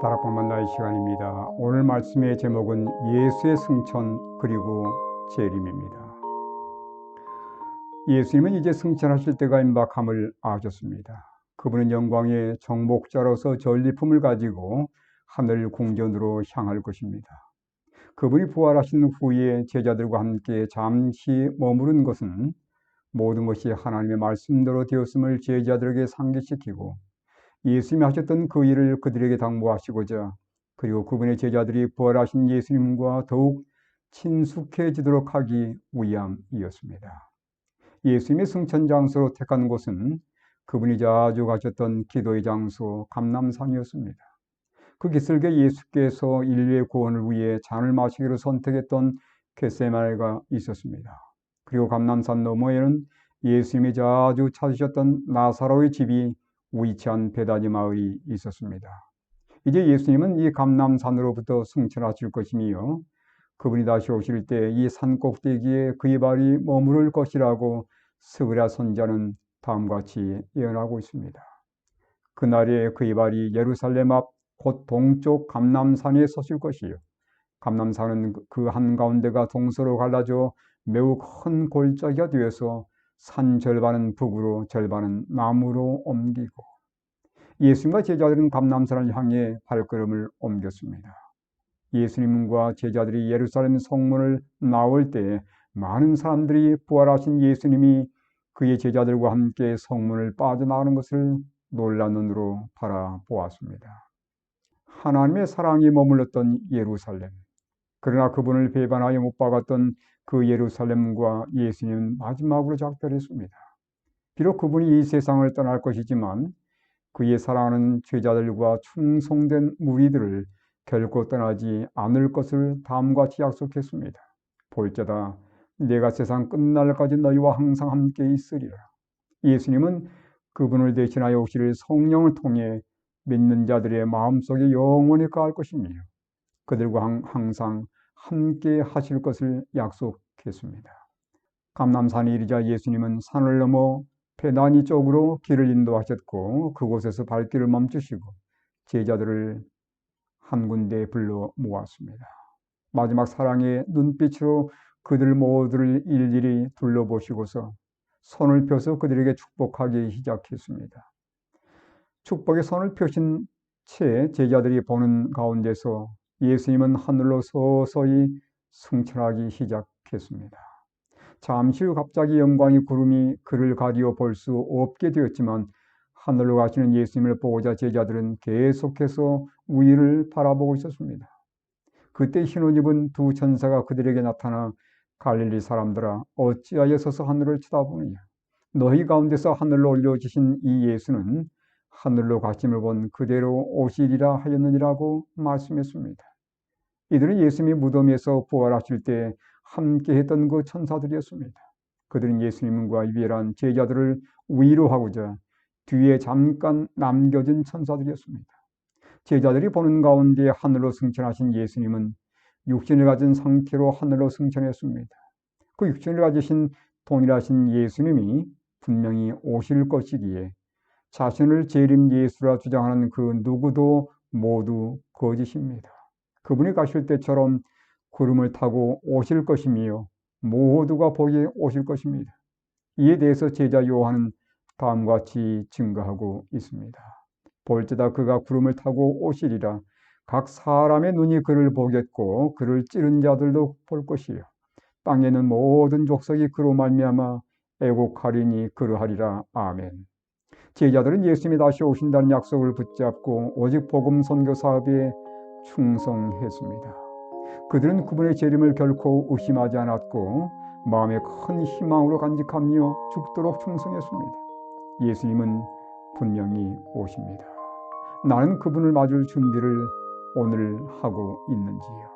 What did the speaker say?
다락방 만나의 시간입니다. 오늘 말씀의 제목은 예수의 승천 그리고 재림입니다. 예수님은 이제 승천하실 때가 임박함을 아셨습니다. 그분은 영광의 정복자로서 전리품을 가지고 하늘 궁전으로 향할 것입니다. 그분이 부활하신 후에 제자들과 함께 잠시 머무른 것은 모든 것이 하나님의 말씀대로 되었음을 제자들에게 상기시키고 예수님이 하셨던 그 일을 그들에게 당부하시고자 그리고 그분의 제자들이 부활하신 예수님과 더욱 친숙해지도록 하기 위함이었습니다. 예수님의 승천 장소로 택한 곳은 그분이 자주 가셨던 기도의 장소 감남산이었습니다. 그 기슭에 예수께서 인류의 구원을 위해 잔을 마시기로 선택했던 겟세마네가 있었습니다. 그리고 감남산 너머에는 예수님이 자주 찾으셨던 나사로의 집이 위치한 베다니 마을이 있었습니다. 이제 예수님은 이 감남산으로부터 승천하실 것이며 그분이 다시 오실 때 이 산 꼭대기에 그의 발이 머무를 것이라고 스그랴 선자는 다음과 같이 예언하고 있습니다. 그날에 그의 발이 예루살렘 앞 곧 동쪽 감남산에 서실 것이요. 감남산은 그 한가운데가 동서로 갈라져 매우 큰 골짜기가 되어서 산 절반은 북으로 절반은 남으로 옮기고 예수님과 제자들은 감남산을 향해 발걸음을 옮겼습니다. 예수님과 제자들이 예루살렘 성문을 나올 때 많은 사람들이 부활하신 예수님이 그의 제자들과 함께 성문을 빠져나가는 것을 놀란 눈으로 바라보았습니다. 하나님의 사랑이 머물렀던 예루살렘. 그러나 그분을 배반하여 못 박았던 그 예루살렘과 예수님은 마지막으로 작별했습니다. 비록 그분이 이 세상을 떠날 것이지만 그의 사랑하는 제자들과 충성된 무리들을 결코 떠나지 않을 것을 다음과 같이 약속했습니다. 볼자다 내가 세상 끝날까지 너희와 항상 함께 있으리라. 예수님은 그분을 대신하여 오실 성령을 통해 믿는 자들의 마음속에 영원히 가할 것이며 그들과 항상 함께 하실 것을 약속했습니다. 감남산에 이르자 예수님은 산을 넘어 페다니 쪽으로 길을 인도하셨고 그곳에서 발길을 멈추시고 제자들을 한 군데 불러 모았습니다. 마지막 사랑의 눈빛으로 그들 모두를 일일이 둘러보시고서 손을 펴서 그들에게 축복하기 시작했습니다. 축복의 손을 펴신 채 제자들이 보는 가운데서 예수님은 하늘로 서서히 승천하기 시작했습니다. 잠시 후 갑자기 영광의 구름이 그를 가리어 볼 수 없게 되었지만 하늘로 가시는 예수님을 보고자 제자들은 계속해서 위를 바라보고 있었습니다. 그때 흰옷 입은 두 천사가 그들에게 나타나 갈릴리 사람들아 어찌하여 서서 하늘을 쳐다보느냐 너희 가운데서 하늘로 올려주신 이 예수는 하늘로 가심을 본 그대로 오시리라 하였느니라고 말씀했습니다. 이들은 예수님이 무덤에서 부활하실 때 함께 했던 그 천사들이었습니다. 그들은 예수님과 유일한 제자들을 위로하고자 뒤에 잠깐 남겨진 천사들이었습니다. 제자들이 보는 가운데 하늘로 승천하신 예수님은 육신을 가진 상태로 하늘로 승천했습니다. 그 육신을 가지신 동일하신 예수님이 분명히 오실 것이기에 자신을 재림 예수라 주장하는 그 누구도 모두 거짓입니다. 그분이 가실 때처럼 구름을 타고 오실 것이며 모두가 보기에 오실 것입니다. 이에 대해서 제자 요한은 다음과 같이 증거하고 있습니다. 볼지다 그가 구름을 타고 오시리라 각 사람의 눈이 그를 보겠고 그를 찌른 자들도 볼 것이요 땅에는 모든 족속이 그로 말미암아 애곡하리니 그러하리라 아멘. 제자들은 예수님이 다시 오신다는 약속을 붙잡고 오직 복음 선교 사업에 충성했습니다. 그들은 그분의 재림을 결코 의심하지 않았고 마음에 큰 희망으로 간직하며 죽도록 충성했습니다. 예수님은 분명히 오십니다. 나는 그분을 맞을 준비를 오늘 하고 있는지요.